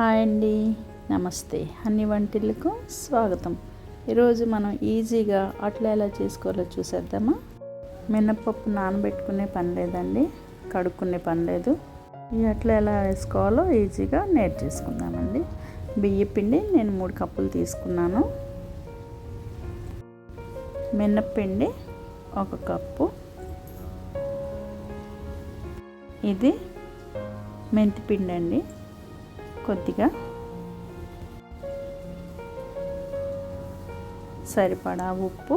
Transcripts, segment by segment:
Hi అండి. నమస్తే. అన్ని వంటిలకు స్వాగతం. ఈరోజు మనం ఈజీగా అట్లా ఎలా చేసుకోవాలో చూసేద్దామా? మినప్పప్పు నానబెట్టుకునే పని లేదండి. కడుక్కునే పని లేదు. ఈ అట్లా ఎలా వేసుకోవాలో ఈజీగా నేర్చేసుకుందామండి బియ్య పిండి నేను మూడు కప్పులు తీసుకున్నాను. మినప్పిండి ఒక కప్పు. ఇది మెంతిపిండి అండి. కొద్దిగా సరిపడా ఉప్పు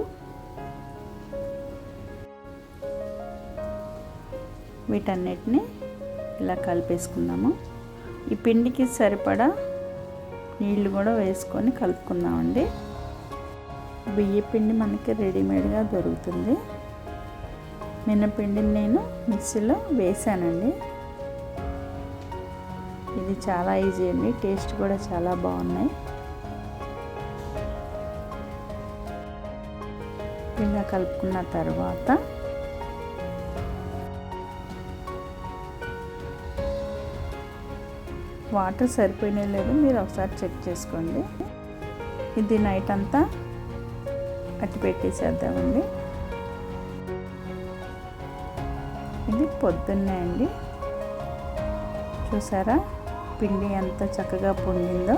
వీటన్నిటిని ఇలా కలిపేసుకుందాము. ఈ పిండికి సరిపడా నీళ్ళు కూడా వేసుకొని కలుపుకుందామండి. బియ్య పిండి మనకి రెడీమేడ్గా దొరుకుతుంది. మినపిండిని నేను మిక్సీలో వేసానండి. ఇది చాలా ఈజీ అండి. టేస్ట్ కూడా చాలా బాగున్నాయి. ఇలా కలుపుకున్న తర్వాత వాటర్ సరిపోయినా లేదు మీరు ఒకసారి చెక్ చేసుకోండి. ఇది నైట్ అంతా అట్టి పెట్టేసేద్దామండి. ఇది పొద్దున్నే అండి. చూసారా? పిండి ఎంత చక్కగా పొందిందో.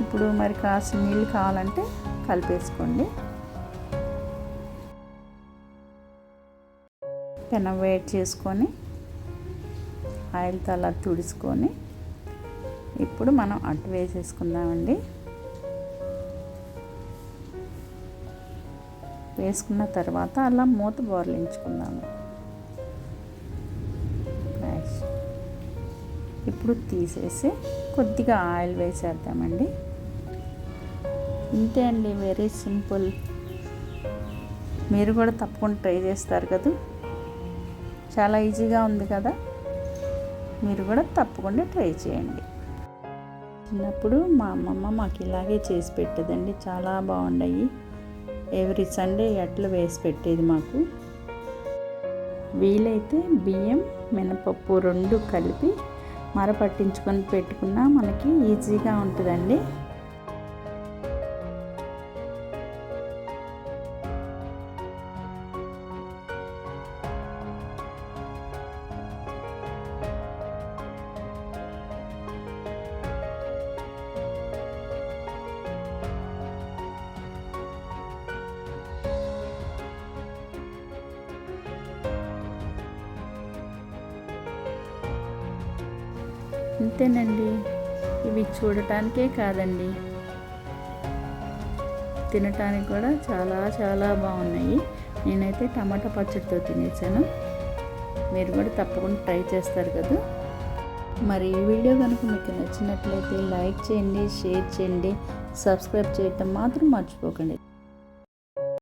ఇప్పుడు మరి కాస్త నీళ్ళు కావాలంటే కలిపేసుకోండి. పెనం వేడి చేసుకొని ఆయిల్తో అలా తుడుచుకొని ఇప్పుడు మనం అట్టు వేసేసుకుందామండి. వేసుకున్న తర్వాత అలా మూత బోర్లించుకుందాము. ఇప్పుడు తీసేసి కొద్దిగా ఆయిల్ వేసేద్దామండి. ఇంతే అండి వెరీ సింపుల్. మీరు కూడా తప్పకుండా ట్రై చేస్తారు కదా. చాలా ఈజీగా ఉంది కదా. మీరు కూడా తప్పకుండా ట్రై చేయండి. చిన్నప్పుడు మా అమ్మమ్మ మాకు ఇలాగే చేసి పెట్టేదండి. చాలా బాగున్నాయి ఎవ్రీ సండే అట్లు వేసి పెట్టేది మాకు. వీలైతే బియ్యం మినపప్పు రెండు కలిపి మర పట్టించుకొని పెట్టుకున్నా మనకి ఈజీగా ఉంటుందండి. అంతేనండి ఇవి చూడటానికే కాదండి. తినటానికి కూడా చాలా చాలా బాగున్నాయి. నేనైతే టమాటా పచ్చడితో తినేసాను. మీరు కూడా తప్పకుండా ట్రై చేస్తారు కదా. మరి ఈ వీడియో కనుక మీకు నచ్చినట్లయితే లైక్ చేయండి షేర్ చేయండి సబ్స్క్రైబ్ చేయటం మాత్రం మర్చిపోకండి.